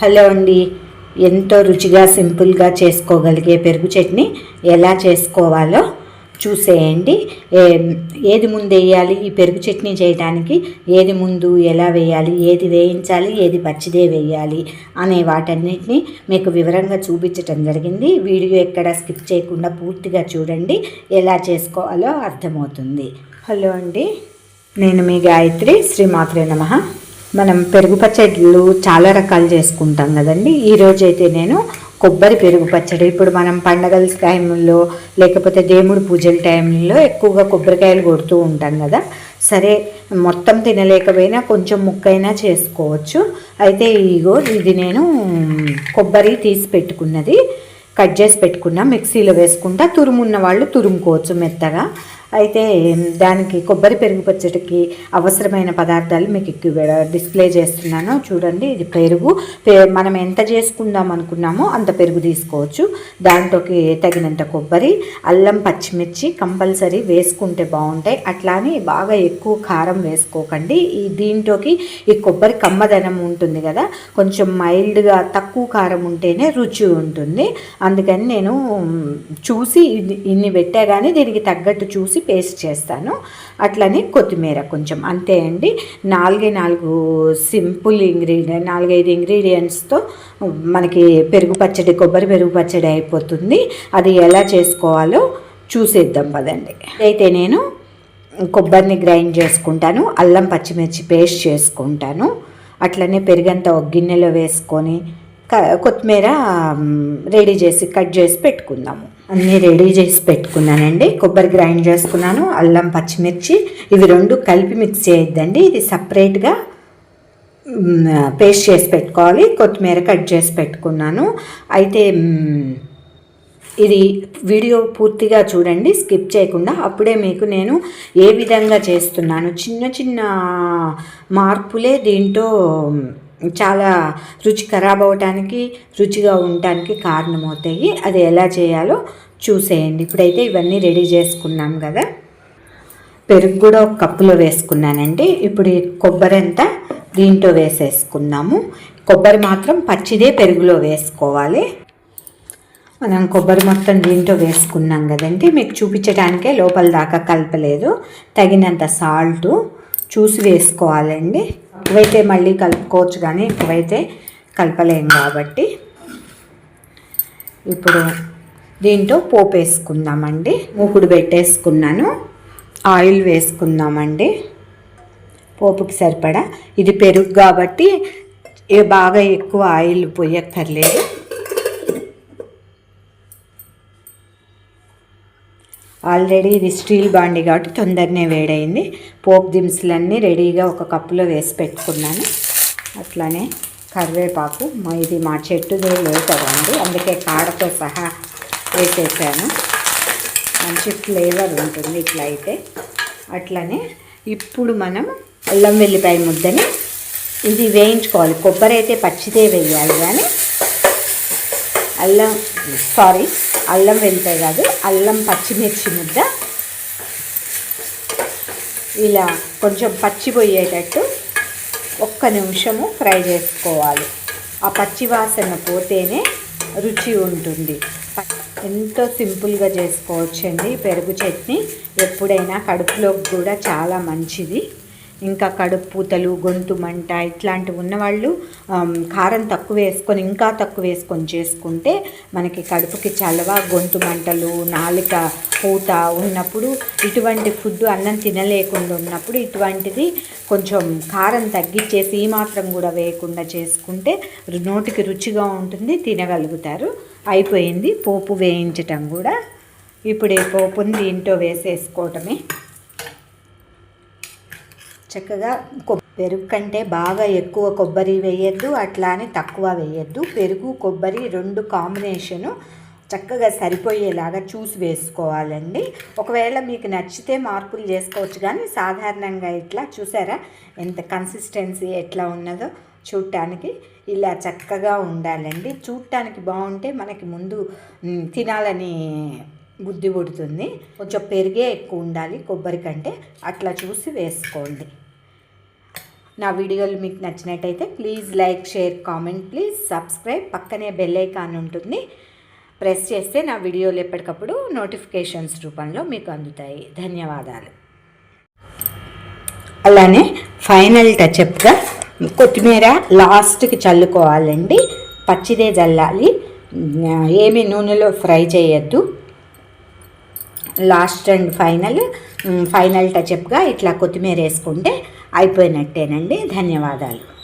Hello అండి. ఎంతో రుచిగా సింపుల్గా చేసుకోగలిగే పెరుగు చట్నీ ఎలా చేసుకోవాలో చూసేయండి. ఏది ముందు వేయాలి ఈ పెరుగు చట్నీ చేయడానికి ఏది ముందు ఎలా వేయాలి ఏది వేయించాలి ఏది పచ్చిదే వేయాలి అనే వాటన్నిటిని మీకు వివరంగా చూపించటం జరిగింది. వీడియో ఎక్కడ స్కిప్ చేయకుండా పూర్తిగా చూడండి. ఎలా చేసుకోవాలో అర్థమవుతుంది. హలో అండి. నేను మీ గాయత్రి శ్రీమాత్రే నమ. మనం పెరుగు పచ్చడిలు చాలా రకాలు చేసుకుంటాం కదండి. ఈరోజు అయితే నేను కొబ్బరి పెరుగు పచ్చడి. ఇప్పుడు మనం పండగల టైంలో లేకపోతే దేవుడి పూజల టైంలో ఎక్కువగా కొబ్బరికాయలు కొడుతూ ఉంటాం కదా. సరే మొత్తం తినలేకపోయినా కొంచెం ముక్కైనా చేసుకోవచ్చు. అయితే ఇగో ఇది నేను కొబ్బరి తీసి పెట్టుకున్నది. కట్ చేసి పెట్టుకున్నా మిక్సీలో వేసుకుంటా. తురుమున్న వాళ్ళు తురుముకోవచ్చు మెత్తగా. అయితే దానికి కొబ్బరి పెరుగు పచ్చడికి అవసరమైన పదార్థాలు మీకు ఇక్కడ డిస్ప్లే చేస్తున్నాను. చూడండి ఇది పెరుగు. పె- మనం ఎంత చేసుకుందాం అనుకున్నామో అంత పెరుగు తీసుకోవచ్చు. దాంట్లోకి తగినంత కొబ్బరి అల్లం పచ్చిమిర్చి కంపల్సరీ వేసుకుంటే బాగుంటాయి. అట్లానే బాగా ఎక్కువ కారం వేసుకోకండి. ఈ దీంట్లోకి ఈ కొబ్బరి కమ్మదనం ఉంటుంది కదా కొంచెం మైల్డ్గా తక్కువ కారం ఉంటేనే రుచి ఉంటుంది. అందుకని నేను చూసి ఇన్ని పెట్టా కానీ దీనికి తగ్గట్టు చూసి పేస్ట్ చేస్తాను. అట్లనే కొత్తిమీర కొంచెం అంతే అండి. నాలుగే నాలుగు సింపుల్ ఇంగ్రీడియంట్ నాలుగైదు ఇంగ్రీడియంట్స్తో మనకి పెరుగు పచ్చడి కొబ్బరి పెరుగు పచ్చడి అయిపోతుంది. అది ఎలా చేసుకోవాలో చూసేద్దాం పదండి. అయితే నేను కొబ్బరిని గ్రైండ్ చేసుకుంటాను. అల్లం పచ్చిమిర్చి పేస్ట్ చేసుకుంటాను. అట్లనే పెరుగంతా ఒక గిన్నెలో వేసుకొని కొత్తిమీర రెడీ చేసి కట్ చేసి పెట్టుకుందాము. అన్నీ రెడీ చేసి పెట్టుకున్నానండి. కొబ్బరి గ్రైండ్ చేసుకున్నాను అల్లం పచ్చిమిర్చి. ఇవి రెండు కలిపి మిక్స్ చేయొద్దండి. ఇది సపరేట్గా పేస్ట్ చేసి పెట్టుకోవాలి. కొత్తిమీర కట్ చేసి పెట్టుకున్నాను. అయితే ఇది వీడియో పూర్తిగా చూడండి స్కిప్ చేయకుండా. అప్పుడే మీకు నేను ఏ విధంగా చేస్తున్నాను చిన్న చిన్న మార్పులే దీంట్లో చాలా రుచి ఖరాబ్ అవటానికి రుచిగా ఉండటానికి కారణమవుతాయి. అది ఎలా చేయాలో చూసేయండి. ఇప్పుడైతే ఇవన్నీ రెడీ చేసుకున్నాం కదా. పెరుగు కూడా ఒక కప్పులో వేసుకున్నానండి. ఇప్పుడు కొబ్బరి అంతా దీంట్లో వేసేసుకున్నాము. కొబ్బరి మాత్రం పచ్చిదే పెరుగులో వేసుకోవాలి. మనం కొబ్బరి మొత్తం దీంట్లో వేసుకున్నాం కదండి. మీకు చూపించడానికే లోపల దాకా కలపలేదు. తగినంత సాల్టు చూసి వేసుకోవాలండి. ఇవైతే మళ్ళీ కలుపుకోవచ్చు కానీ ఎక్కువైతే కలపలేము కాబట్టి ఇప్పుడు దీంట్లో పోపు వేసుకుందామండి. మూకుడు పెట్టేసుకున్నాను. ఆయిల్ వేసుకుందామండి. పోపుకి సరిపడా. ఇది పెరుగు కాబట్టి బాగా ఎక్కువ ఆయిల్ పోయక్కర్లేదు. ఆల్రెడీ ఇది స్టీల్ బాండి కాబట్టి తొందరనే వేడైంది. పోపు దినుసులన్నీ రెడీగా ఒక కప్పులో వేసి పెట్టుకున్నాను. అట్లానే కరివేపాకు మా ఇది మా చెట్టుదే లేదండి అందుకే కాడతో సహా వేసేసాను. మంచి ఫ్లేవర్ ఉంటుంది ఇట్లా అయితే. అట్లనే ఇప్పుడు మనం అల్లం వెల్లిపాయ ముద్దని ఇది వేయించుకోవాలి. కొబ్బరి అయితే పచ్చిదే వేయాలి కానీ అల్లం సారీ అల్లం వెళ్తాయి కాదు అల్లం పచ్చిమిర్చి ముద్ద. ఇలా కొంచెం పచ్చిపోయేటట్టు ఒక్క నిమిషము ఫ్రై చేసుకోవాలి. ఆ పచ్చి వాసన పోతేనే రుచి ఉంటుంది. ఎంతో సింపుల్గా చేసుకోవచ్చండి పెరుగు చట్నీ. ఎప్పుడైనా కడుపులోకి కూడా చాలా మంచిది. ఇంకా కడుపు పూతలు గొంతు మంట ఇట్లాంటివి ఉన్నవాళ్ళు కారం తక్కువ వేసుకొని ఇంకా తక్కువ వేసుకొని చేసుకుంటే మనకి కడుపుకి చలవ గొంతు మంటలు నాలిక పూత ఉన్నప్పుడు ఇటువంటి ఫుడ్ అన్నం తినలేకుండా ఉన్నప్పుడు ఇటువంటిది కొంచెం కారం తగ్గించేసి ఈ మాత్రం కూడా వేయకుండా చేసుకుంటే నోటికి రుచిగా ఉంటుంది తినగలుగుతారు. అయిపోయింది పోపు వేయించటం కూడా. ఇప్పుడు ఈ పోపుని దీంట్లో వేసేసుకోవటమే. చక్కగా పెరుగు కంటే బాగా ఎక్కువ కొబ్బరి వేయద్దు అట్లా అని తక్కువ వేయద్దు. పెరుగు కొబ్బరి రెండు కాంబినేషను చక్కగా సరిపోయేలాగా చూసి వేసుకోవాలండి. ఒకవేళ మీకు నచ్చితే మార్పులు చేసుకోవచ్చు కానీ సాధారణంగా ఇట్లా చూసారా? ఎంత కన్సిస్టెన్సీ ఎట్లా ఉన్నదో చూడటానికి ఇలా చక్కగా ఉండాలండి. చూడటానికి బాగుంటే మనకి ముందు తినాలని బుద్ధి పుడుతుంది. కొంచెం పెరిగే ఎక్కువ ఉండాలి కొబ్బరి కంటే. అట్లా చూసి వేసుకోండి. నా వీడియోలు మీకు నచ్చినట్టయితే please like share comment. Please subscribe. పక్కనే బెల్ ఐకాన్ ఉంటుంది. ప్రెస్ చేస్తే నా వీడియోలు ఎప్పటికప్పుడు నోటిఫికేషన్స్ రూపంలో మీకు అందుతాయి. ధన్యవాదాలు. అలానే ఫైనల్ టచ్అప్గా కొత్తిమీర లాస్ట్కి చల్లుకోవాలండి. పచ్చిదే చల్లాలి. ఏమి నూనెలో ఫ్రై చేయొద్దు. లాస్ట్ అండ్ ఫైనల్ ఫైనల్ టచ్అప్గా ఇట్లా కొత్తిమీర వేసుకుంటే అయిపోయినట్టేనండి. ధన్యవాదాలు.